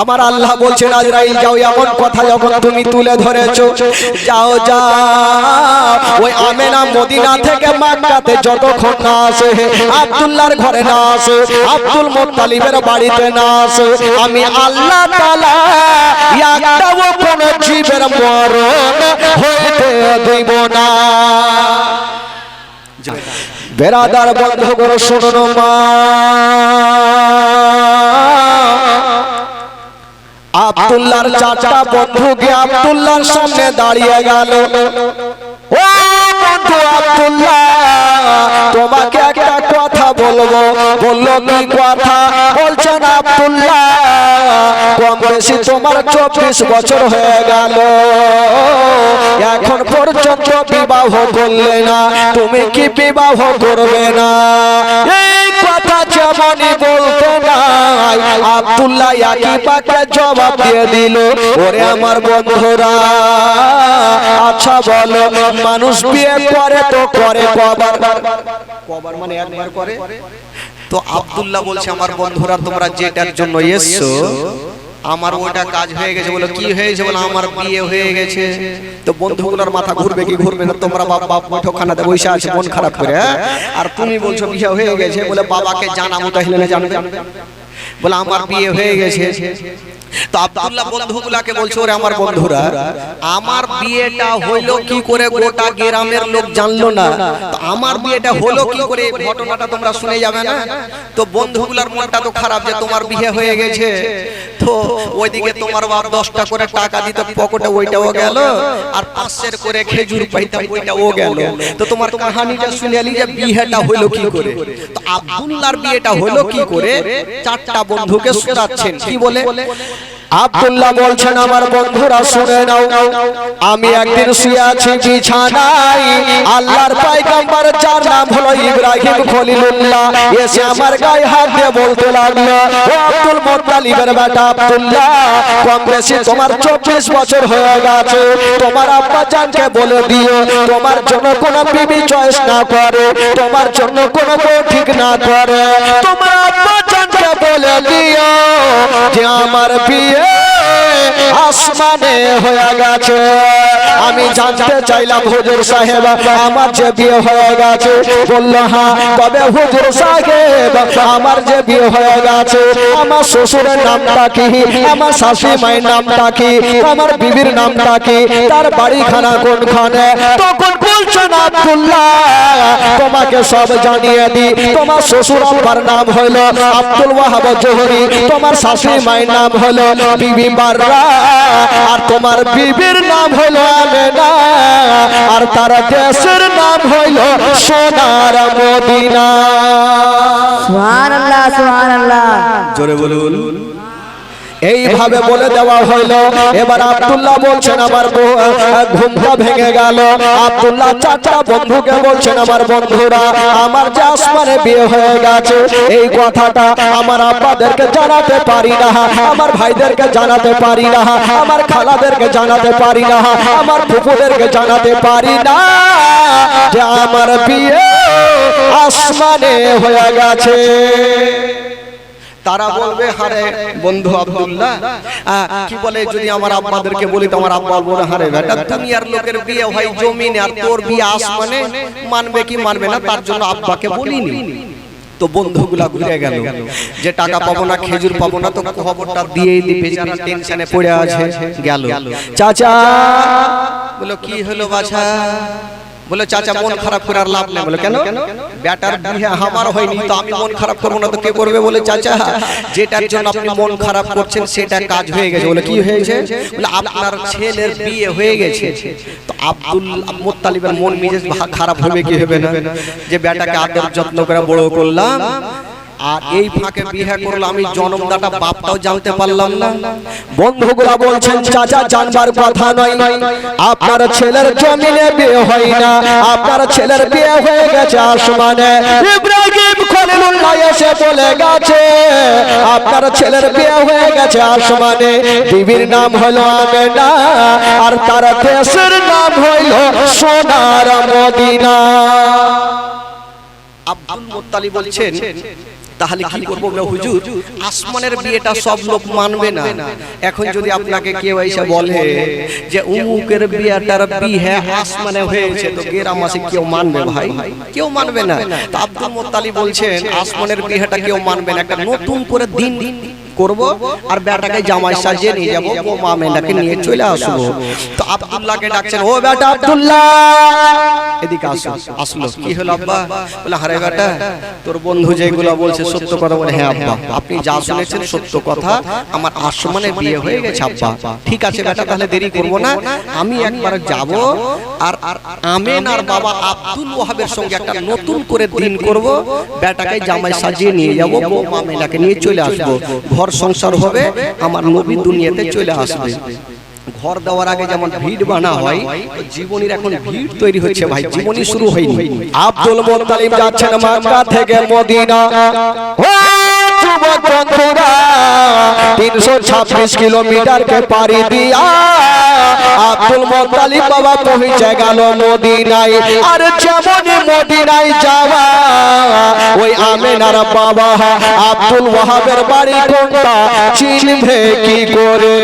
আমার আল্লাহ বলছেন, আজরাইল যাও, এমন কথা যখন তুমি তুলে ধরেছো, যাও যা ওই আমেনা মদিনা থেকে মাক্কাতে যতক্ষণ না আসে, আব্দুল্লাহর ঘরে না আসে, আব্দুল মুত্তালিবের বাড়িতে না আসে, আমি আল্লাহ তাআলা একটাও কোন জীবের মরণ হইতে দেব না। বেরাদার বন্ধ করে শুনুন মা। আব্দুল্লাহর চারটা বন্ধু গিয়ে আব্দুল্লাহর সামনে দাঁড়িয়ে গেল। ও বন্ধু আব্দুল্লাহ তোমাকে একটা কথা বলব। বলল কি কথা? বলছেন আব্দুল্লাহ কম বেশি তোমার চব্বিশ বছর হয়ে গেল। এখন পর্যন্ত বিবাহ করলে না। তুমি কি বিবাহ করবে না? যেমনই বলতে নাই। আব্দুল্লাহ পাকে জবাব দিয়ে দিল, ওরে আমার বন্ধুরা আচ্ছা বলো, মানুষ বিয়ে করে তো করে কবার? কবার মানে একবার করে? তো আব্দুল্লাহ বলছে, আমার বন্ধুরা, তোমরা যেটার জন্য এসছো আমার ওটা কাজ হয়ে গেছে বলে কি হয়েছে বলে আমার বিয়ে হয়ে গেছে। তো বন্ধুগুলোর মাথা ঘুরবে কি ঘুরবে না? তোমরা বাপ বাপ বৈঠকখানাতে বসে আছে, মন খারাপ করে হ্যাঁ? আর তুমি বলছো বিয়ে হয়ে গেছে বলে বাবাকে জানাব তাহলে না জানবে। বলে আমার বিয়ে হয়ে গেছে। তো আব্দুল্লাহ বন্ধুগুলাকে বলছে ওরে আমার বন্ধুরা আমার বিয়েটা হইল কি করে গোটা গ্রামের লোক জানলো না? তো আমার বিয়েটা হলো কি করে ঘটনাটা তোমরা শুনে যাবে না? তো বন্ধুগুলার মনটা তো খারাপ যে তোমার বিয়ে হয়ে গেছে। তো ওইদিকে তোমার বাপ দশটা করে টাকা দিতে পকেটে ওইটাও গেল আর পাঁচশের করে খেজুর পাইতাম ওইটাও গেল। তো তোমার কাহানিটা শুনে এলি যে বিয়েটা হইল কি করে? তো আব্দুল্লাহর বিয়েটা হলো কি করে? চারটা বন্ধুকে শোনাচ্ছেন কি বলে আব্দুল্লাহ বলছেন আমার বন্ধুরা শুনে নাও। আমি একদিন শুয়ে আছি বিছানায়। আল্লাহর পায়গাম্বার যার নাম হলো ইব্রাহিম খলিলুল্লাহ। এসে আমার গায়ে হাত দিয়ে বলতে লাগল ও আব্দুল মুত্তালিবের বেটা আব্দুল্লাহ কম বেশি তোমার চব্বিশ বছর হয়ে গেছে। তোমার আব্বা জানকে বলে দিও তোমার জন্য কোনো বিবি চয়েস না করে তোমার জন্য কোনো বউ ঠিক না করে। তোমার আব্বা জানকে যে আমার বিয়ে আসমানে হয়ে গেছে। আমি জানতে চাইলাম হুজুর সাহেব, আমার যে বিয়ে হয়ে গেছে। বলল হ্যাঁ তবে হুজুর সাহেব, আমার যে বিয়ে হয়ে গেছে, আমার শ্বশুরের নামটা কি? আমার শাশি মায়ের নামটা কি? আমার বিবির নামটা কি? তার বাড়িখানা কোনখানে? তখন বলছেন আব্দুল্লাহ, তোমাকে সব জানিয়ে দি তোমার শ্বশুর আব্বার নাম হলো আব্দুল ওয়াহাব জোহরি, তোমার শাশি মায়ের নাম হলো বিবি বাররা। আর তোমার বিবির নাম হইল আমেনা আর তার দেশের নাম হইল সোনার মদিনা। সুবহানাল্লাহ সুবহানাল্লাহ। জোরে বলুন। এইভাবে বলে দেওয়া হইল। এবার আব্দুল্লাহ বলছেন আমার ঘুমটা ভেঙে গেল। আব্দুল্লাহ চাচা বন্ধুকে বলছেন আমার বন্ধুরা আমার যে আসমানে বিয়ে হয়ে গেছে এই কথাটা আমার আব্বাদেরকে জানাতে পারি না। আমার ভাইদেরকে জানাতে পারি না। আমার খালাদেরকে জানাতে পারি না। আমার ফুপুদেরকে জানাতে পারি না যে আমার বিয়ে আসমানে হয়ে গেছে। তারা বলবে, হারে বন্ধু আব্দুল্লাহ। কি বলে যদি আমার আব্বাদেরকে বলি তো আমার আব্বা বলবে হারে বেটা দুনিয়ার লোকের বিয়ে হয় জমিনে, আর তোর বিয়ে আসমানে, মানবে কি মানবে না? তার জন্য আব্বাকে বলিনি। তো বন্ধুগুলা ঘুরে গেল। যে টাকা পাবো না, খেজুর পাবো না, তো খবরটা দিয়েই দিবে যারা টেনশনে পড়ে আছে, গেল। চাচা, বলো, কি হলো বাছা? বলে চাচা মন খারাপ করার লাভ নেই। বলে কেন? ব্যাটার বিয়ে আমার হয়নি তো আমি মন খারাপ করব না তো কে করবে? বলে চাচা যেটার জন্য আপনি মন খারাপ করছেন সেটা কাজ হয়ে গেছে। বলে কি হয়েছে? বলে আপনার ছেলের বিয়ে হয়ে গেছে। তো আব্দুল মোত্তালিবের মন মেজাজ খারাপ হবে কি হবে না? যে ব্যাটাকে আদর যত্ন করে বড় করলাম আর এই ফাঁকে বিয়ে করল আমি জন্মদাতা বাপটাও জানতে পারলাম না। বন্ধুগুলা বলছেন চাচা জানবার কথা নয়। নয়। আপনার ছেলের জমিনে বিয়ে হয় না। আপনার ছেলের বিয়ে হয়ে গেছে আসমানে। ইব্রাহিম খলিলুল্লাহ এসে বলে গেছে। আপনার ছেলের বিয়ে হয়ে গেছে আসমানে। বিবির নাম হলো আমেনা। আর তার দেশের নাম হলো সোনার মদিনা। আব্দুল মোত্তালি বলছেন তাহলে কি করব হুজুর? আসমানের বিয়েটা সব লোক মানবে না। এখন যদি আপনাকে কেউ এসে বলে যে উমুকের বিয়েটার বিহে আসমানে হয়েছে তো গ্রামাসে কেউ মানবে ভাই? কেউ মানবে না। তা আব্দুল মোত্তালি বলছেন আসমানের বিয়েটা কেউ মানবে না। একটা নতুন করে দিন দিন। করব আর বেটাকে জামাই সাজিয়ে নিয়ে যাব। ও মামেলাকে নিয়ে চলে আসব। তো আব্দুল্লাহকে ডাকছেন, ও বেটা আব্দুল্লাহ! এদিকে আসো, আসলো। কি হলো আব্বা? বলে হারে বেটা, তোর বন্ধু যেগুলো বলছে সত্য কথা বলে হ্যাঁ আব্বা, আপনি যা শুনেছেন সত্য কথা, আমার আসমানে বিয়ে হয়ে গেছে আব্বা। ঠিক আছে বেটা, তাহলে দেরি করব না। আমি একবার যাব আর আর আমেন আর বাবা আব্দুল ওয়াহাবের সঙ্গে একটা নতুন করে দিন করব। বেটাকে জামাই সাজিয়ে নিয়ে যাব, বউ মামেলাকে নিয়ে চলে আসব। ঘর সংসার হবে, আমার নবী দুনিয়াতে চলে আসবে। ঘর দেওয়ার আগে যেমন ভিড় বানা হয় জীবনের এখন ভিড় তৈরি হচ্ছে ভাই জীবনী শুরু হয়নি। আব্দুল মুত্তালিব যাচ্ছেন মক্কা থেকে মদিনা। যুবক বন্ধুরা 326 কিলোমিটারকে পাড়ি দিয়া আব্দুল মুত্তালিব বাবা পৌঁছে গেল মদিনায়। আর যেমন মদিনায় যাওয়া। ওই আমেনার বাবা আব্দুল ওয়াহাবের বাড়ি কোনটা? চিনবে কি করে?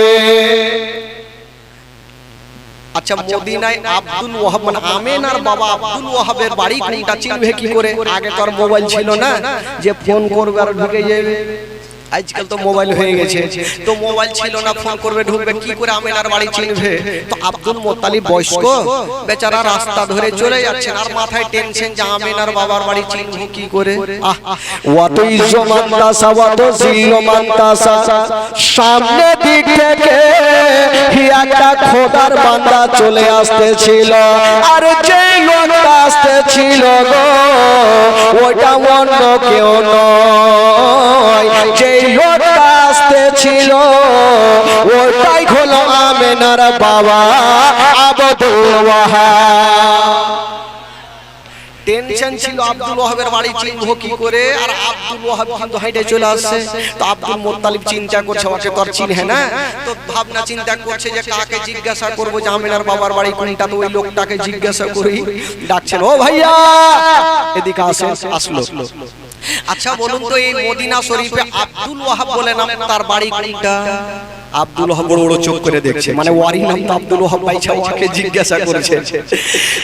আচ্ছা মদিনায় আব্দুল ওয়াহাব মানে আমেন আর বাবা আব্দুল ওয়াহাবের বাড়ি কোনটা? চিনবে কি করে? আগে তো মোবাইল ছিল না যে ফোন করবে আর ঢুকে যাবে। আজকাল তো মোবাইল হয়ে গেছে। তো মোবাইল ছিল না ফোন করবে, ঢুকবে, কি করে আমেনার বাড়ি চিনবে? তো আব্দুল মোত্তালিব বয়স্ক, বেচারা রাস্তা ধরে চলে যাচ্ছেন, আর মাথায় টেনশন যে আমেনার বাবার বাড়ি চিনবো কি করে? আহ ওয়াত ইজ্জমান্তাসা ওয়াত জিল্লমান্তাসা, সামনে দিক থেকে একটা খোদার বান্দা চলে আসতেছিল। আর যে লোকটা আসতেছিল গো ওটা অন্য কেউ নয়। যে লোকটা আসতেছিল ওটাই হলো আমেনার বাবা টেনশন ছিল আব্দুল বাড়ি চিনবো কি করে? আর আব্দুল ওয়াহাব কিন্তু হাইটে চলে আসছে। তো আব্দুল মোত্তালিব চিন্তা করছে ওকে তো না। তো ভাবনা চিন্তা করছে যে কাকে জিজ্ঞাসা করব যে আমিনার বাবার বাড়ি কোনটা? তো ওই লোকটাকে জিজ্ঞাসা করি। ডাকছেন, ও ভাইয়া! এদিকে আসে, আসলো। আচ্ছা বলুন তো এই মদিনা শরীফে আব্দুল ওয়াহাব বলে নাম তার বাড়ি কোনটা? আব্দুল ওয়াহাব বড় বড় চোখ করে দেখছে। মানে ওয়ারি নাম তো আব্দুল ওয়াহাব বাইছা ওকে জিজ্ঞাসা করেছে।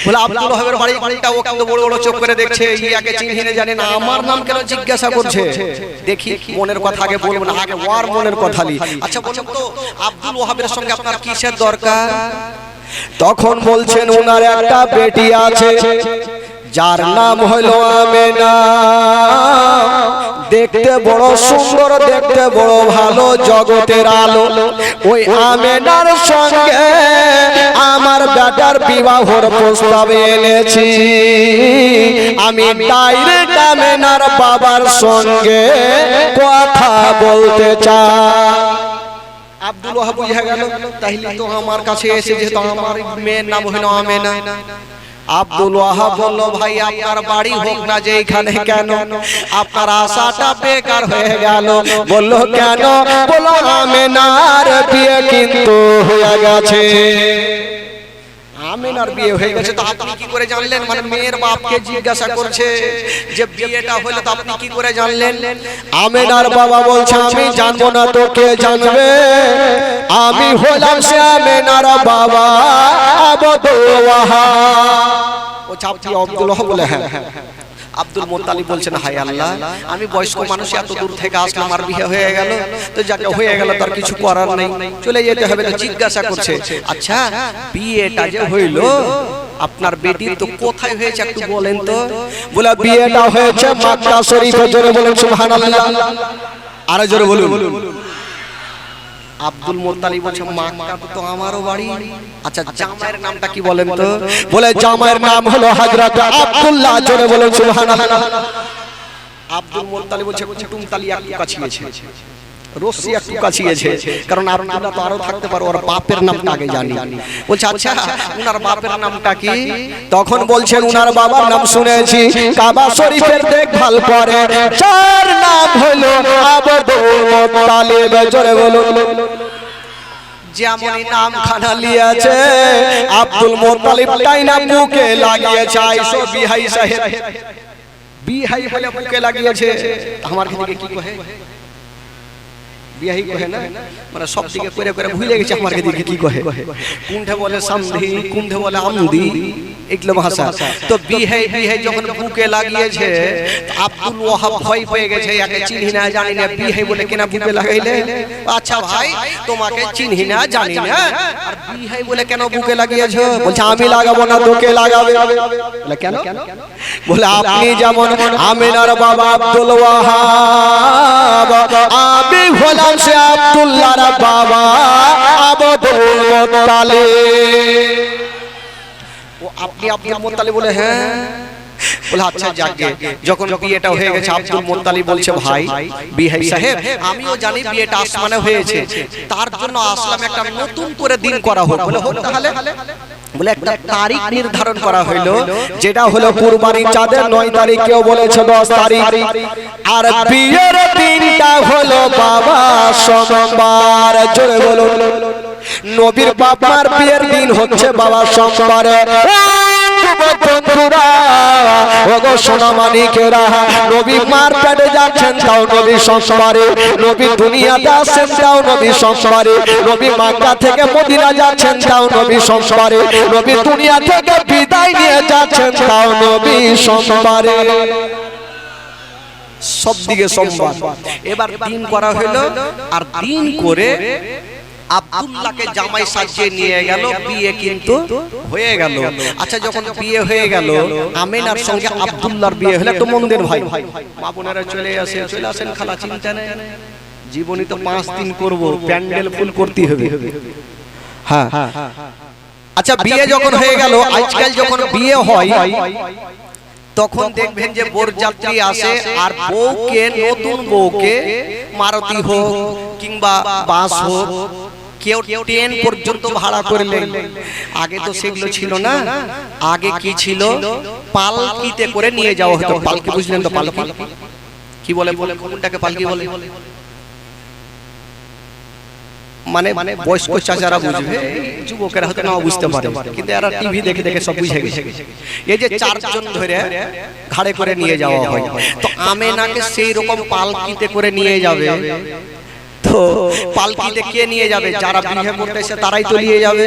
বলে আব্দুল ওয়াহাবের বাড়ি কোনটা? ও কিন্তু বড় বড় চোখ করে দেখছে ইয়াকে চিনহিনে জানে না আমার নাম কেন জিজ্ঞাসা করছে? দেখি মনের কথা আগে বলব না আগে ওয়ার মনের কথা লি। আচ্ছা বলুন তো আব্দুল ওয়াহাবের সঙ্গে আপনার কিসের দরকার? তখন বলছেন ওনার একটা বেটি আছে। যার নাম হলো আমেনা। দেখতে বড় সুন্দর দেখতে বড় ভালো জগতের আলো। ওই আমেনার সঙ্গে আমার বেটার বিবাহর প্রস্তাব এনেছি। আমি ডাইরেক্ট আমেনার বাবার সঙ্গে কথা বলতে চাই। আব্দুল ওয়াহাব বুঝা গেল। তাইলে তো আমার কাছে এসে যেহেতু আমার মেয়ের নাম হলো আমেনা। আব্দুল ওয়াহাব বলল, ভাই, আপনার বাড়ি হোক না যে এখানে কেন? আপনার আশাটা বেকার হয়ে গেল। বলল, কেন? বলো আমেনার বিয়ে কিন্তু হয়ে গেছে। আমিনার বিয়ে হয়ে গেছে, তো আপনি কি করে জানলেন? মানে মেয়ের বাপকে জিজ্ঞাসা করছে যে বিয়েটা হলো তো আপনি কি করে জানলেন? আমেনার বাবা বলছে, আমি জানব না তো কে জানবে? আমি হলাম সে আমেনার বাবা আবদুল ওয়াহাব ও চাপটি আব্দুল বলে হ্যাঁ। আব্দুল মোত্তালিব বলছেন হাই আল্লাহ আমি বয়স্ক মানুষ এত দূর থেকে আসলাম আর বিয়ে হয়ে গেল। তো যাকে হয়ে গেল তার কিছু করার নেই। চলে যেতে হবে তো জিজ্ঞাসা করছে আচ্ছা বিয়েটা যে হইল আপনার বেটি তো কোথায় হয়েছে একটু বলেন তো? বলে বিয়েটা হয়েছে মাক্কা শরীফে জোরে বলেন সুবহানাল্লাহ। আরে জোরে বলুন। আব্দুল মোত্তালিব বলছে মাক্কা তো আমারও বাড়ি। আচ্ছা জামাইয়ের নামটা কি বলেন তো? বলে জামাইয়ের নাম হলো হযরত আব্দুল্লাহ জোরে বলেন সুবহানাল্লাহ। আব্দুল মোত্তালিব বলছে কুটুম তালি একটু কাছিয়েছে রশ্মি একটু কাছিয়েছে কারণ আর নামটা তো আরও থাকতে পারো, ওর বাপের নামটা আগে জানি। বলছে আচ্ছা উনার বাপের নামটা কি? তখন বলছেন, উনার বাবার নাম শুনেছি। কাবা শরীফের দেখভাল করে। যার নাম হলো আবদুল মুত্তালিব। জোরে বলুন। নাম খানা লিয়েছে, আব্দুল মুত্তালিব তাই না বুকে লাগিয়েছে? আইসো বিহাই সাহেব। বিহাই বলে বুকে লাগিয়েছে। আমার দিকে কি কহে? বিয়াহি কহে না? মানে সব দিকে করে করে ভুলে গেছে আমার দিকে কি কহে? কুণ্ঠে বলে সামধি কুণ্ঠে বলে আমদি এগুলো ভাষা। তো বিহে বিহে যখন বুকে লাগিয়েছে আব্দুল ওয়াহাব ভয় পেয়ে গেছে একে চিনি না জানি না বিহে বলে কেনা বুকে লাগাইলে? আচ্ছা ভাই তোমাকে চিনি না জানি না। আর বিহে বলে কেন বুকে লাগিয়েছো? বলছে আমি লাগাবো না তোকে লাগাবে। বলে কেন? বলে আপনি যেমন আমিনার বাবা আব্দুল ওয়াহাব আমি হলাম সে আব্দুল্লাহর বাবা আব্দুল মুত্তালিব ও আপনি আব্দুল মোত্তালিব বলে হ্যাঁ। বলে আচ্ছা যাকে যখন বিয়েটা হয়ে গেছে, আব্দুল মোত্তালিব বলছে, ভাই, বিহাই সাহেব, আমিও জানি বিয়েটা আসমানে হয়েছে। তার জন্য আসলাম একটা নতুন করে দিন করা হোক। বলে, হোক তাহলে। বলে একটা তারিখ নির্ধারণ করা হইল যেটা হলো কুরবানি চাঁদের নয় তারিখ কেউ বলেছে দশ তারিখ। আর বিয়ের দিনটা হলো বাবা সোমবার। জোরে বলুন। নবীর বাবার বিয়ের দিন হচ্ছে বাবা সোমবারে। বন্ধুরা, ওগো সোনা মানিকেরা, নবী মার পেটে যাচ্ছেন, তাও নবী সোমবারে নবী দুনিয়াতে আসছেন, তাও নবী সোমবারে নবী মাক্কা থেকে মদিনা যাচ্ছেন, তাও নবী সোমবারে নবী দুনিয়া থেকে বিদায় নিয়ে যাচ্ছেন, তাও নবী সোমবারে সব দিকে সোমবার এবার দিন করা হইল আর দিন করে আব্দুল্লাহকে জামাই সাজিয়ে নিয়ে গেল বিয়ে কিন্তু হয়ে গেল। আচ্ছা যখন বিয়ে হয়ে গেল আমিনার সঙ্গে আব্দুল্লাহর বিয়ে হলো তো মন্দির ভাই। মা বোনেরা চলে আসে চলে আসেন খালা চিন্তা নেই। জীবনী তো পাঁচ দিন করব প্যান্ডেল ফুল করতে হবে। হ্যাঁ। আচ্ছা বিয়ে যখন হয়ে গেল আজকাল যখন বিয়ে হয় তখন দেখবেন যে বরযাত্রী আসে আর বউকে নতুন বউকে মারুতি হোক কিংবা বাস হোক কেউ ট্রেন পর্যন্ত ভাড়া করলেন। আগে তো সেগুলো ছিল না। আগে কি ছিল? পালকিতে করে নিয়ে যাওয়া হতো। পালকি বুঝলেন তো পালকি কি বলে বলে? কোনটাকে পালকি বলে? মানে মানে বয়স্ক চাচারা বুঝবে যুবকেরা হয়তো না বুঝতে পারে। কিন্তু এরা টিভি দেখে দেখে সব বুঝে গেছে। এই যে চারজন ধরে ঘাড়ে করে নিয়ে যাওয়া হয়। তো আমেনাকে সেই রকম পালকিতে করে নিয়ে যাবে। পালকিতে কে নিয়ে যাবে যারা বিয়ে করতে এসে তারাই তো নিয়ে যাবে।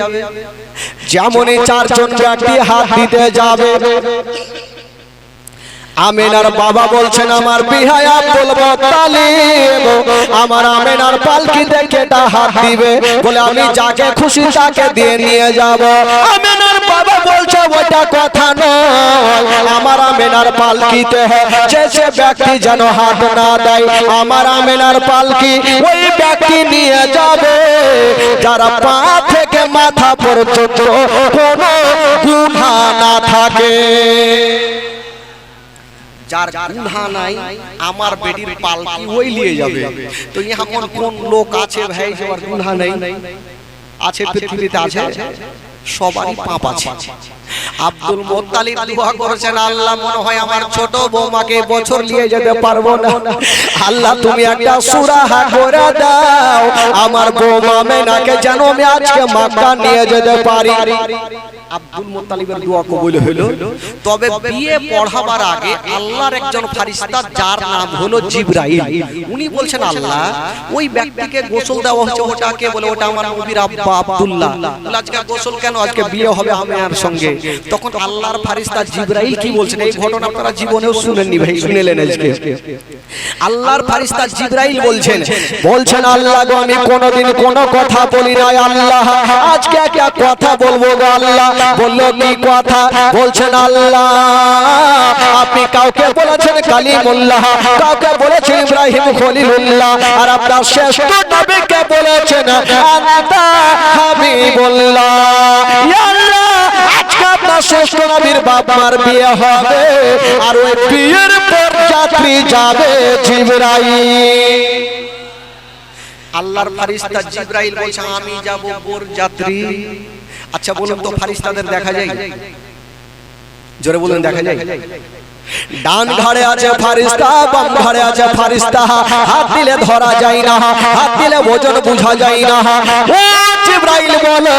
যেমন চারজন ব্যক্তি হাত দিতে যাবে। আমিনার বাবা বলছেন, আমার বিহায়া বলব মুত্তালিব, আমার আমিনার পালকিতে কেটা হাত দিবে। বলে, আমি যাকে খুশি তাকে দিয়ে নিয়ে যাব। আমিনার বাবা বলছে, ওইটা কথা নয়। আমার আমিনার পালকিতে যে যে ব্যক্তি যেন হাত না দেয়, আমার আমিনার পালকি ওই ব্যক্তি নিয়ে যাবে। যারা পা থেকে মাথা পর্যন্ত কোনো গুণা না থাকে। যার গুনহা নাই, আমার বেটির পালকি ওই নিয়ে যাবে। তো এখন কোন লোক আছে ভাই যে ওর গুনহা নাই? আছে পৃথিবীতে আছে? সবারই পাপ আছে। আব্দুল মোত্তালিব দোয়া করেছেন আল্লাহ মনে হয় আমার ছোট বৌমাকে বছর নিয়ে যেতে পারব না। আল্লাহ তুমি একটা সুরাহা করে দাও। আমার বৌমা মেনাকে যেন আমি আজকে মাক্কা নিয়ে যেতে পারি। আব্দুল মোত্তালিবের দোয়া কবুল হলো। তবে বিয়ে পড়াবার আগে আল্লাহর একজন ফারিস্তা যার নাম হলো জিবরাইল। উনি বলছেন আল্লাহ ওই ব্যক্তিকে গোসল দেওয়া হচ্ছে ওটাকে বলে ওটা আমার নবীর আব্বা আব্দুল্লাহ। আজকে গোসল কেন? আজকে বিয়ে হবে আমার সঙ্গে। তখন আল্লাহর ফারিস্তা জিবরাইল কি বলছেন? এই ঘটনা আপনারা জীবনেও শুনেননি ভাই শুনেলেন আজকে। আল্লাহর ফারিস্তা জিবরাইল বলছেন বলছেন আল্লাহ গো আমি কোনোদিন কোনো কথা বলি নাই আল্লাহ। আজকে একটা কথা বলব গো আল্লাহ। বলল কি কথা? বলছেন আল্লাহ আপনি কাউকে বলেছেন কালিমুল্লাহ কাউকে বলেছেন ইব্রাহিম খলিলুল্লাহ আর আপনার শ্রেষ্ঠ নবীকে বলেছেন আন্তা হাবিবুল্লাহ। ইয়া আল্লাহ আজকে আপনার শ্রেষ্ঠ নবীর বাবার বিয়ে হবে আর ওই বিয়ের পর যাত্রী যাবে জিবরাই আল্লাহর ফারিস্তা জিব্রাইল বলছে, আমি যাব বোর যাত্রী? আচ্ছা বলুন তো ফারিস্তাদের দেখা যায়? জোরে বলুন, দেখা যায়? ডান ঘাড়ে আছে ফারিস্তা, বাম ঘাড়ে আছে ফারিস্তা। হাত দিলে ধরা যায় না, হাত দিলে ওজন বোঝা যায় না। জিব্রাইল বলো,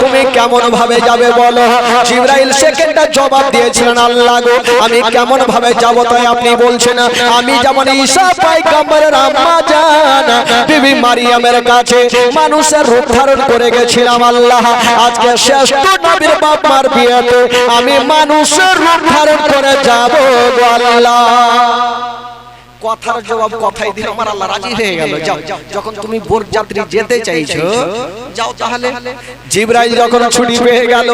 তুমি কেমন ভাবে যাবে বলো? জিব্রাইল, সেকেন্ডটা জবাব দিয়েছিলেন আল্লাহ গো, আমি কেমন ভাবে যাব তাই আপনি বলছেন? আমি যেমন আম্মা জান, বিবি মারিয়ামের কাছে মানুষের রূপ ধারণ করে গেছিলাম আল্লাহ। আজকে শ্রেষ্ঠ নবীর বাপ মার বিয়েতে আমি মানুষের রূপ ধারণ করে যাব। আল্লাহ কথার জবাব কথাই দিল। আমার আল্লাহ রাজি হয়ে গেল। যাও যখন তুমি বোর যাত্রী যেতে চাইছো যাও তাহলে জিব্রাইল যখন ছুটি পেয়ে গেল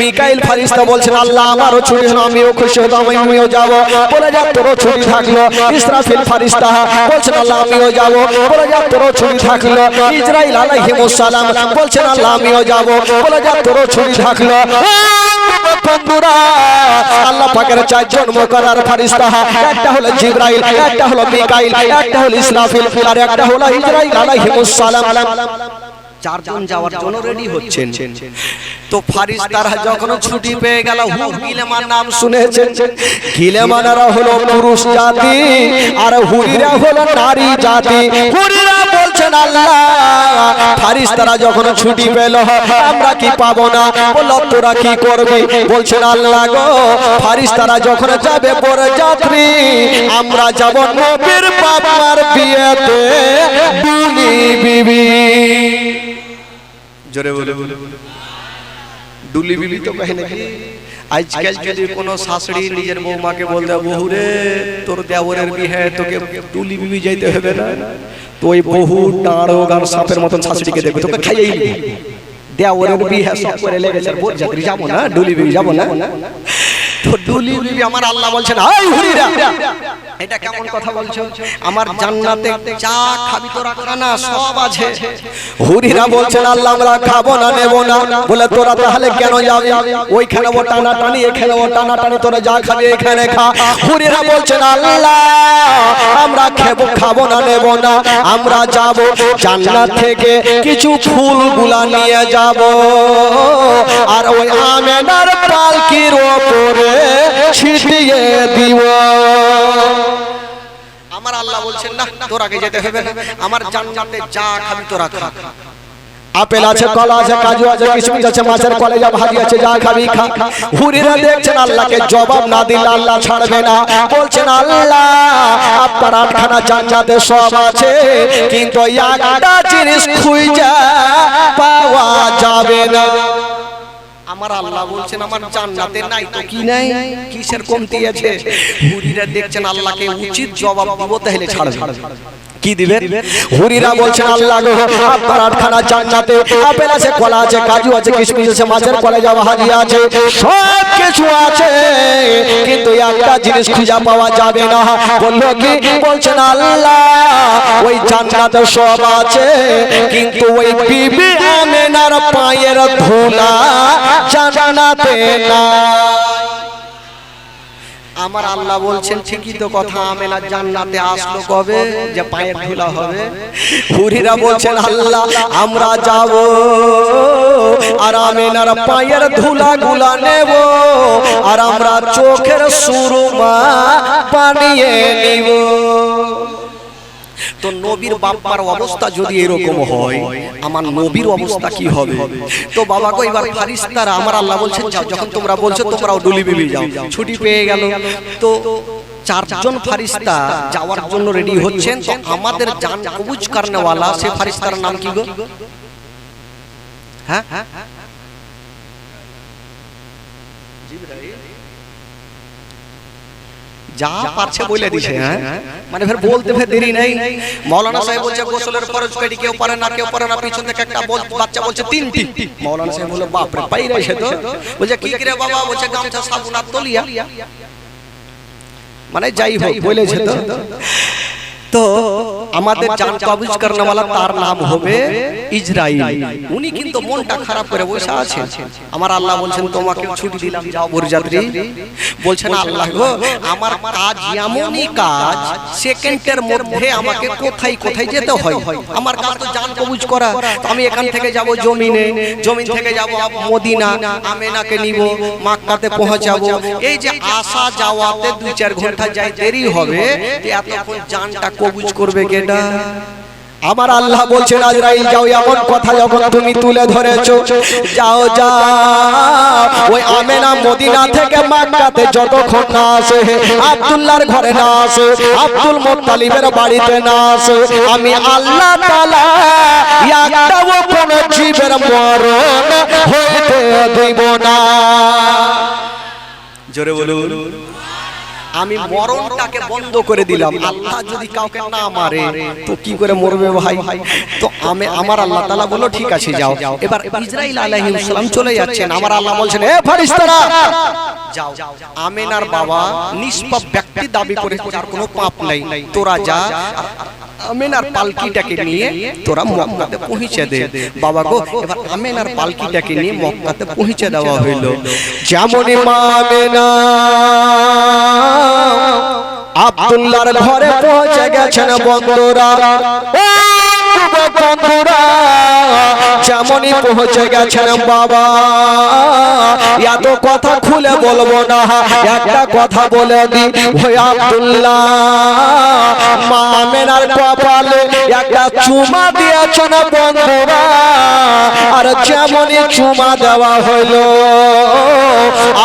মিকাইল ফারিস্তা বলছেন আল্লাহ আমারও ছুটি হলো আমিও খুশি হতাম আমিও যাব। বলে যা তোরও ছুটি থাকল। ইসরাফিল ফারিস্তা বলছেন আল্লাহ আমিও যাব। বলে যা তোরও ছুটি থাকল। ইসরাইল আলাইহিমুস সালাম বলছেন আল্লাহ আমিও যাব। বলে যা তোরও ছুটি থাকল। বন্ধুরা আল্লাহ পাকের চারজন মোকারার ফারিস্তা একটা হলো জিব্রাইল একটা হলো মিকাইল, একটা হলো ইসরাফিল আর একটা হলো ইসরাইল আলাইহিমুস সালাম। চারজন যাওয়ার জন্য রেডি হচ্ছেন। তো ফারিস্তারা যখন ছুটি পেয়ে গেল হুর গিলেমার নাম শুনেছেন। গিলেমানারা হলো পুরুষ জাতি আর হুরিরা হলো নারী জাতি। হুরিরা বলছেন আল্লাহ ফারিস্তারা যখন ছুটি পেল আমরা কি পাবো না? বলল তোরা কি করবি? বলছেন আল্লাহ গো ফারিস্তারা যখন যাবে পরে যাত্রী আমরা যাব নবীর বাবার বিয়েতে। বিবি। জোরে বলে বলে দুলি বিলি তো কহে নাকি? আজকাল যদি কোনো শাশুড়ি নিজের বৌমাকে বলতে বহু রে তোর দেওরের বিয়ে তোকে ডুলি বিবি যাইতে হবে না? তো ওই বহু ডাঁড়ো গান সাপের মতন শাশুড়িকে দেখবে তোকে খাইয়েই। দেওরের বিয়ে সব করে লেগেছে বোর যাত্রী যাব না ডুলি বিবি যাব না? বিবি আমার আল্লাহ বলছেন হুরিরা এটা কেমন কথা বলছো? আমার জান্নাতে চা খাবি তোরা খানা সব আছে। হুরিরা বলছেন আল্লাহ আমরা খাব না নেব না। বলে তোরা তাহলে কেন যাবি? ওইখানে ও টানা টানি এখানে ও টানা টানি তোরা যা খাবি এখানে খা। হুরিরা বলছেন আল্লাহ আমরা খেবো খাব না নেব না। আমরা যাব জান্নাত থেকে কিছু ফুলগুলা নিয়ে যাব। আর ওই আমেনার পালকির ওপরে ছিটিয়ে দিব। আমার আল্লাহ বলছেন না তোর আগে যেতে হবে। আমার জান্নাতে যা খাবি তোরা খা। আপেল আছে কলা আছে কাজু আছে কিশমিশ আছে মাছের কলেজা ভাজি আছে যা খাবি খা। হুরিরা দেখছেন আল্লাহকে জবাব না দিলে আল্লাহ ছাড়বে না। বলছেন আল্লাহ আপনার আটখানা জান্নাতে সব আছে কিন্তু একটা জিনিস খুঁজা পাওয়া যাবে না। আমার আল্লাহ বলছেন আমার জান্নাতে নাই তো কি নাই? কিসের কমতি আছে? হুরিরা দেখছেন আল্লাহকে উচিত জবাব দিব তাহলে ছাড়বে। কি দিবেন হুরিরা বলছেন আল্লাহ গো আপনার আটখানা জান্নাতে আপেল আছে কলা আছে কাজু আছে কিশমিশ আছে মাছের কলেজা ভাজি আছে সব কিছু আছে কিন্তু একটা জিনিস খুঁজে পাওয়া যাবে না বলল কি বলছেন আল্লাহ ওই জান্নাতে সব আছে কিন্তু ওই বিবি আমেনার পায়ের ধুলা জান্নাতে না আমার আল্লাহ বলছেন, ঠিকই তো কথা, আমেনা জান্নাতে আসলো কবে? যে পায়ের ধুলা হবে। হুরিরা বলছেন, আল্লাহ, আমরা যাব আর আমেনার পায়ের ধুলা গুলা নেব আর আমরা চোখের সুরমা বানিয়ে নিব। তো নবীর বাপ্পার অবস্থা যদি এরকম হয়, আমার নবীর অবস্থা কি হবে? তো বাবা গো, এবার ফারিস্তারা আমার আল্লাহ বলছেন, যাও, যখন তোমরা বলছো, তোমরাও ডুলি বিবি যাও। ছুটি পেয়ে গেল। তো চারজন ফারিস্তা যাওয়ার জন্য রেডি হচ্ছেন। তো আমাদের জান কবুজ করনেওয়ালা, সে ফারিস্তার নাম কি গো? হ্যাঁ হ্যাঁ? যা পারছে বলে দিছে হ্যাঁ? মানে ফের বলতে ফের দেরি নাই। মৌলানা সাহেব বলছে গোসলের ফরজ পেটি কেউ পারে না কেউ পারে না পিছন থেকে একটা বল বাচ্চা বলছে তিনটি। মৌলানা সাহেব বলে বাপ রে পাই রয়েছে তো। বলছে কি করে বাবা? বলছে গামছা সাবুন আর তলিয়া। মানে যাই হোক বলেছে তো। তো আমাদের জান কবজ করনেওয়ালা তার নাম হবে ইসরাইল উনি কিন্তু মনটা খারাপ করে বসে আছে আমার আল্লাহ বলছেন তোমাকে ছুটি দিলাম যাও বরযাত্রী বলছেন আল্লাহ গো আমার কাজ এমনই কাজ সেকেন্ডের মধ্যে আমাকে কোথায় কোথায় যেতে হয় আমার কাজ তো জান কবুজ করা। তো আমি এখান থেকে যাব জমিনে জমিন থেকে যাব মদিনা আমেনাকে নিব মাক্কাতে পৌঁছাবো। এই যে আসা যাওয়াতে দুই চার ঘণ্টা যাই দেরি হবে এতক্ষণ জানটা কবুজ করবে কেডা আমার আল্লাহ বলছেন, আজরাইল যাও, এমন কথা যখন তুমি তুলে ধরেছো, যাও, যা। ওই আমেনা মদিনা থেকে মাক্কাতে যতক্ষণ না আসে, আব্দুল্লাহর ঘরে না আসে, আব্দুল মোত্তালিবের বাড়িতে না আসে, আমি আল্লাহ তাআলা একটাও কোন জীবের মরণ হইতে দিব না। জোরে বলুন। আমি মরণটাকে বন্ধ করে দিলাম। আল্লাহ যদি কাউকে না মারে তো কি করে মরবে ভাই? তো আমি আমার আল্লাহ তাআলা বলল ঠিক আছে যাও। এবার ইসরাইল আলাইহিস সালাম চলে যাচ্ছেন। আমার আল্লাহ বলছেন এ ফারিস্তারা যাও। আমেনার বাবা নিষ্পাপ ব্যক্তি দাবি করে যার কোনো পাপ নাই। তোরা যা আমেনার পালকিটাকে নিয়ে তোরা মক্কাতে পৌঁছে দে। বাবা গো এবার আমেনার পালকিটাকে নিয়ে মক্কাতে পৌঁছে দেওয়া হইল। যেমনই মামেনা আব্দুল্লাহর ঘরে পৌঁছে গেছেন বন্ধুরা। বন্ধুরা, যেমনই পৌঁছে গেছেন বাবা, এত কথা খুলে বলব না, একটা কথা বলে দি আব্দুল্লাহ মামেনার কপালে একটা চুমা দিয়েছেন বন্ধুরা? আর যেমনই চুমা দেওয়া হইল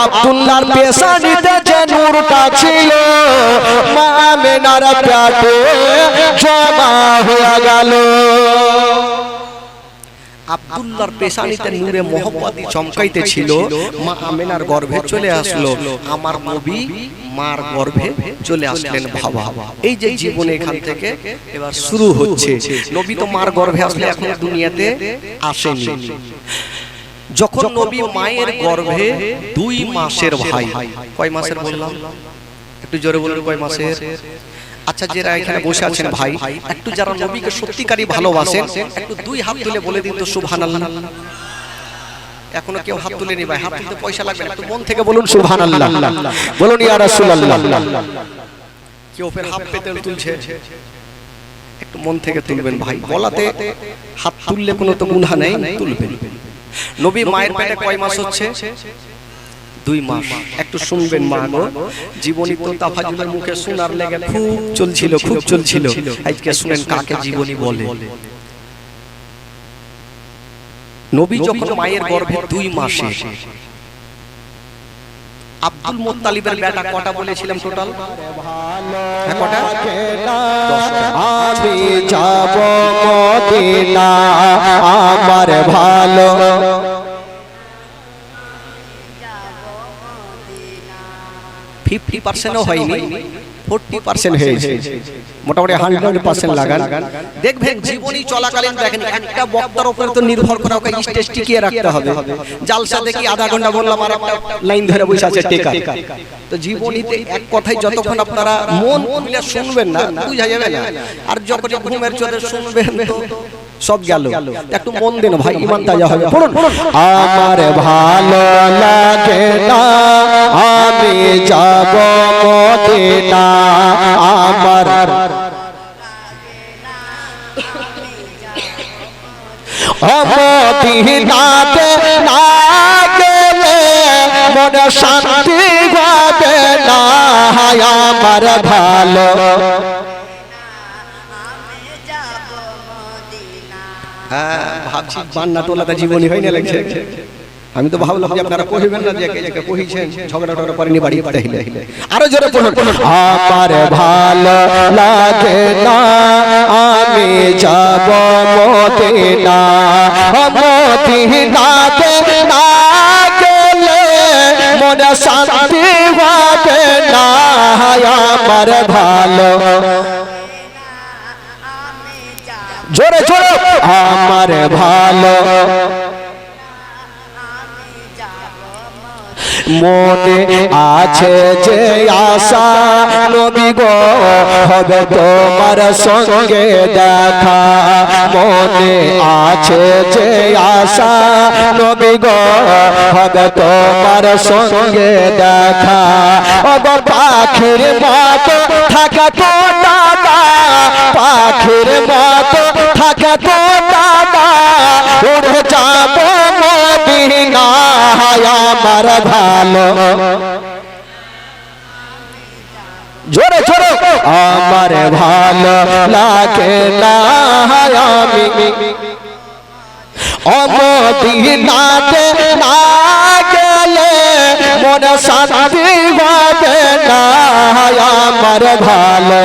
আব্দুল্লার পেশা পেশানিতে যে নূরটা ছিল, মা মেনার প্যাটে জমা হয়ে গেল। আব্দুল্লাহর পেশানিতে নূরে মোহব্বতি চমকাইতে ছিল মা আমেনার গর্ভে চলে আসলো আমার নবী মার গর্ভে চলে আসলেন বাবা এই যে জীবন এখান থেকে এবার শুরু হচ্ছে। নবী তো মার গর্ভে আসলে এখন দুনিয়াতে আসেনি। যখন নবী মায়ের গর্ভে দুই মাসের ভাই কয় মাসের বললাম? একটু জোরে বলুন কয় মাসের? আচ্ছা যারা এখানে বসে আছেন ভাই একটু যারা নবীকে সত্যিকারই ভালোবাসেন একটু দুই হাত তুলে বলে দিন তো সুবহানাল্লাহ। এখনও কেউ হাত তুলে নি ভাই হাত তুলতে পয়সা লাগবে একটু মন থেকে বলুন সুবহানাল্লাহ। বলুন ইয়া রাসূলুল্লাহ। কেউ ফের হাত পেতে তুলছে। একটু মন থেকে তুলবেন ভাই। বলাতে হাত তুললে কোনো তো গুনহা নেই তুলবেন। নবী মায়ের পেটে কয় মাস হচ্ছে? দুই মাস। একটু শুনবেন মা গো। জীবনী তো তাফাজুলের মুখে শোনার লেগে খুব চলছিল খুব চলছিল। আজকে শুনেন কাকে জীবনী বলে। নবী যখন মায়ের গর্ভে দুই মাসে আব্দুল মোত্তালিবের বেটা কটা বলেছিলাম টোটাল হ্যাঁ কটা? আমি যাব মদিনা আমার ভালো ফিফটি পার্সেন্টও হয়নি ফোরটি পার্সেন্ট হয়েছে। মোটামুটি হান্ড্রেড পার্সেন্ট লাগান। দেখবেন জীবনী চলাকালীন দেখেন একটা বক্তার উপরে তো নির্ভর করে ওকে স্টেজ টিকিয়ে রাখতে হবে। জালসা দেখি আধা ঘণ্টা বললাম আর একটা লাইন ধরে বসে আছে টেকা তো জীবনীতে এক কথাই যতক্ষণ আপনারা মন শুনবেন না বুঝা যাবে না। আর যখন ঘুমের চোখে শুনবেন তো সব গেল। একটু মন দিন ভাই ইমান তাজা হবে। পড়ুন। আমার ভালো লাগে না আমি যাব মদিনা। আমার মদিনাতে না গেলে মনে শান্তি হবে না আমার ভালো হ্যাঁ ভাবছি বান্না টোলাতে জীবনী হয় না লাগছে। আমি তো ভাবলাম যে আপনারা কহিবেন না যে একে একে কহিছেন ঝগড়া টগড়া করেনি বাড়ি তাইলে আরও জোরে আমার ভালো লাগে না আমি যাব মদিনা। মদিনাতে না গেলে মনে শান্তি হবে না। আমার ভালো জোরে জোরে। আমার ভালো মনে আছে যে আশা নবী গো, হবে তোমার সঙ্গে দেখা। মনে আছে যে আশা নবী গো, হবে তোমার সঙ্গে দেখা। অগ পাখির মতো থাকা তো দাদা, পাখির মতো থাকা তো দাদা। উড়ে যাব মদিনা আমার ভালো জোরে জোরে। আমার ভালো লাগে না আমি। অমদিনাতে না গেলে মনে শান্তি হবে না আমার ভালো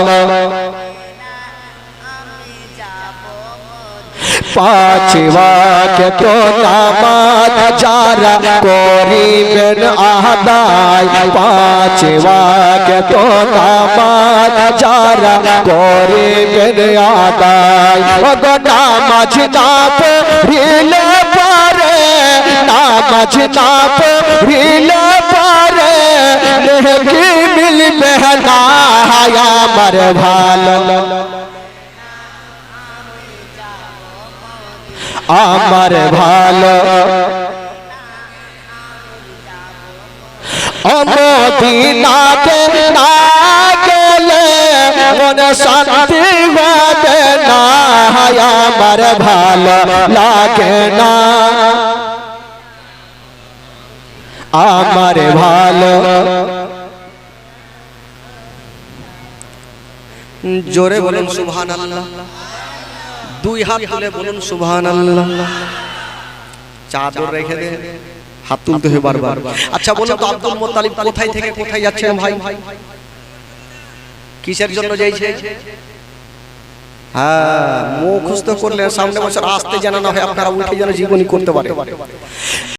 পাঁচ ওয়াক্ত নামাজ যারা করিবেন আদায় পাঁচ ওয়াক্ত নামাজ যারা করিবেন আদায় ওগো নামাজ না পড়িলে পারে নামাজ না পড়িলে পারে নেকি মিলবে না আমার ভালো আমার ভালো। অমদিনাতে না গেলে মনে শান্তি হবে না। আমার ভালো লাগে না। আমার ভালো। জোরে বলুন, সুবহানাল্লাহ। দুই হাত তুলে বলুন সুবহানাল্লাহ। চাদর রেখে দে। হাত তুলতে হবে বারবার। আচ্ছা বলুন তো আব্দুল মুত্তালিব কোথায় থেকে কোথায় যাচ্ছেন ভাই? কিসের জন্য যাইছে? হ্যাঁ মুখস্থ করলে সামনে বছর আসতে জানা না হয় আপনারা উঠে যেন জীবনী করতে পারে।